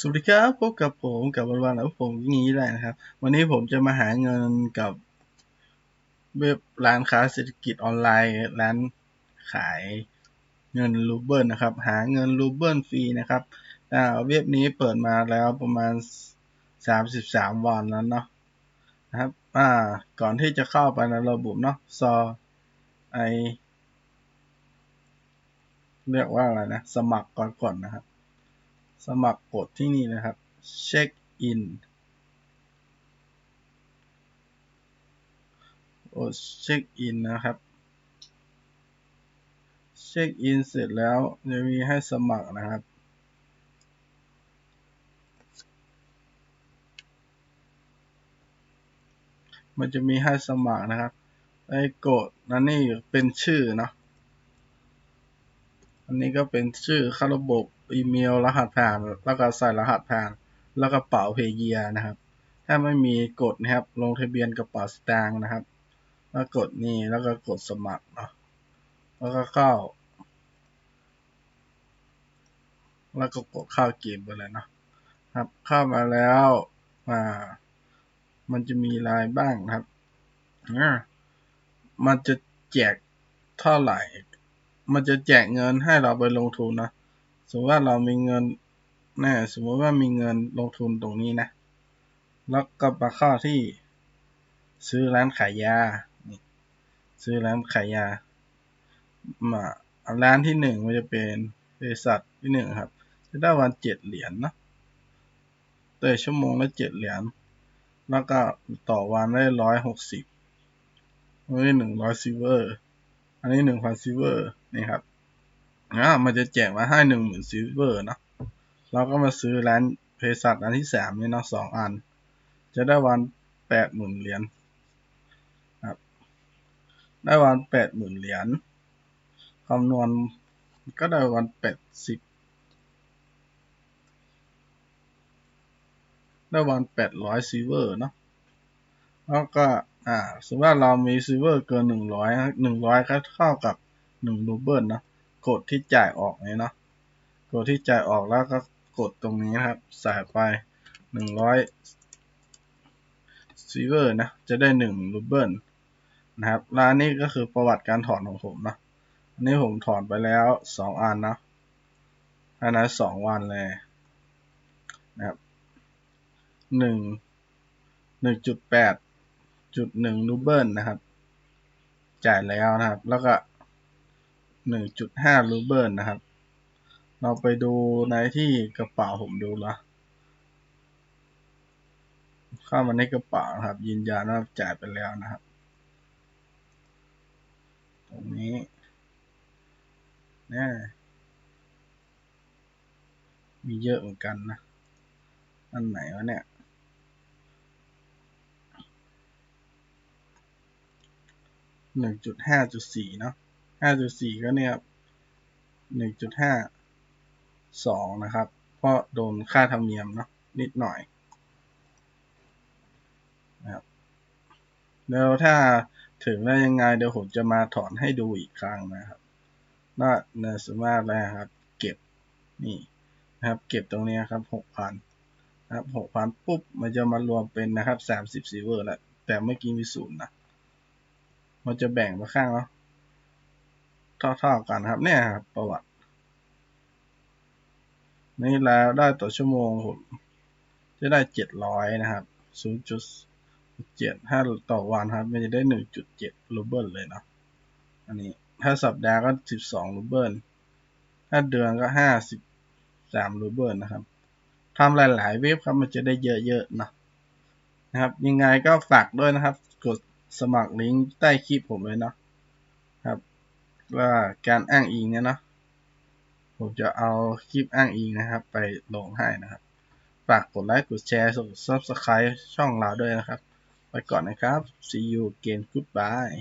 สวัสดีครับพบกับผมกับวันวันแล้วผมอย่างนี้แหละนะครับ วันนี้ผมจะมาหาเงินกับเว็บร้านค้าเศรษฐกิจออนไลน์ร้านขายเงินรูเบิลนะครับ หาเงินรูเบิลฟรีนะครับอ่าเว็บนี้เปิดมาแล้วประมาณ 33 วันแล้วเนาะนะครับอ่าก่อนที่จะเข้าไปในระบบเนาะซอไอเรียกว่าอะไรนะ สมัครก่อนก่อนนะครับ สมัครกดที่นี่นะครับเช็คอินโอ้เช็คอินนะครับเช็คอินเสร็จแล้วจะมีให้สมัครนะครับ มันจะมีให้สมัครนะครับไอ้กดนั่นนี่เป็นชื่อเนาะอันนี้ก็เป็นชื่อเข้าระบบ อีเมลรหัสผ่าน แล้วก็ใส่รหัสผ่าน แล้วก็เป๋าเพเยียนะครับ ถ้าไม่มีกดนะครับ ลงทะเบียนกระเป๋าสตางค์นะครับ แล้วกดนี่แล้วก็กดสมัครเนาะแล้วก็เข้า แล้วก็กดเข้าเกมไปเลยเนาะครับ เข้ามาแล้วอ่ามันจะมีรายบ้างนะครับอ่ามันจะแจกเท่าไหร่ มันจะแจกเงินให้เราไปลงทุนนะ สมมติว่าเรามีเงินน่สมมติว่ามีเงินลงทุนตรงนี้นะ แล้วก็มาเข้าที่ซื้อร้านขายยา ซื้อร้านขายยา มาร้านที่หนึ่งมันจะเป็นบริษัทที่หนึ่งครับ จะได้วันเจ็ดเหรียญเนาะต่ชั่วโมงละเจ็ดเหรียญ แล้วก็ต่อวันได้ร้อยหกสิบอันนี้หนึ่งร้อยซิเวอร์ อันนี้หนึ่งพันซิเวอร์นี่ครับ อ่ามันจะแจกมาให้หนึ่งหมื่นซิเวอร์เนาะเราก็มาซื้อร้านเภสัชอันที่สามนี่เนาะสองอัน จะได้วันแปดหมื่นเหรียญครับได้วันแปดหมื่นเหรียญคำนวณก็ได้วันแปดสิบได้วันแปดร้อยซิเวอร์เนาะแล้วก็อ่าสมมติว่าเรามีซิเวอร์เกินหนึ่งร้อยหนึ่งร้อยก็เท่ากับหนึ่งรูเบิลนะ กดที่จ่ายออกนี้เนาะกดที่จ่ายออกแล้วก็กดตรงนี้นะครับใส่ไปหนึ่งร้อยซิเวอร์นะจะได้หนึ่งรูเบิลนะครับร้านนี้ก็คือประวัติการถอนของผมนะอันนี้ผมถอนไปแล้วสองอันนะอันนั้นสองวันเลยนะครับหนึ่งหนึ่งจุดแปดจุดหนึ่งรูเบิลนะครับ จ่ายแล้วนะครับ แล้วก็ หนึ่งจุดห้ารูเบิลนะครับ เราไปดูในที่กระเป๋าผมดูละเข้ามาในกระเป๋าครับ ยืนยันว่าจ่ายไปแล้วนะครับ ตรงนี้เนี่ยมีเยอะเหมือนกันนะ อันไหนวะเนี่ย หนึ่งจุดห้าจุดสี่เนาะ ห้าจุดสี่ก็เนี่ยหนึ่งจุดห้าสองนะครับ เพราะโดนค่าธรรมเนียมเนาะนิดหน่อยนะครับแล้วถ้าถึงแล้วยังไงเดี๋ยวผมจะมาถอนให้ดูอีกครั้งนะครับน่าเนสมาร์แล้วครับ เก็บนี่นะครับ เก็บตรงนี้ครับหกพันนะครับหกพันปุ๊บ มันจะมารวมเป็นนะครับสามสิบซีเวอร์แล้วแต่เมื่อกี้มีศูนย์นะ มันจะแบ่งมาข้างเนาะ เท่าๆกันครับเนี่ยครับประวัติ นี่แล้วได้ต่อชั่วโมงผมจะได้เจ็ดร้อยนะครับศูนย์จุดเจ็ดถ้าต่อวันครับ มันจะได้หนึ่งจุดเจ็ดรูเบิลเลยเนาะอันนี้ถ้าสัปดาห์ก็สิบสองรูเบิลถ้าเดือนก็ห้าสิบสามรูเบิลนะครับทำหลาย ๆ เว็บครับมันจะได้เยอะๆนะนะครับ ยังไงก็ฝากด้วยนะครับ กดสมัครลิงก์ใต้คลิปผมเลยเนาะ ว่าการอ้างอิงเนี่ยเนาะผมจะเอาคลิปอ้างอิงนะครับ ไปลงให้นะครับ ฝากกดไลค์กดแชร์กด subscribe ช่องเราด้วยนะครับ ไปก่อนนะครับ see you again goodbye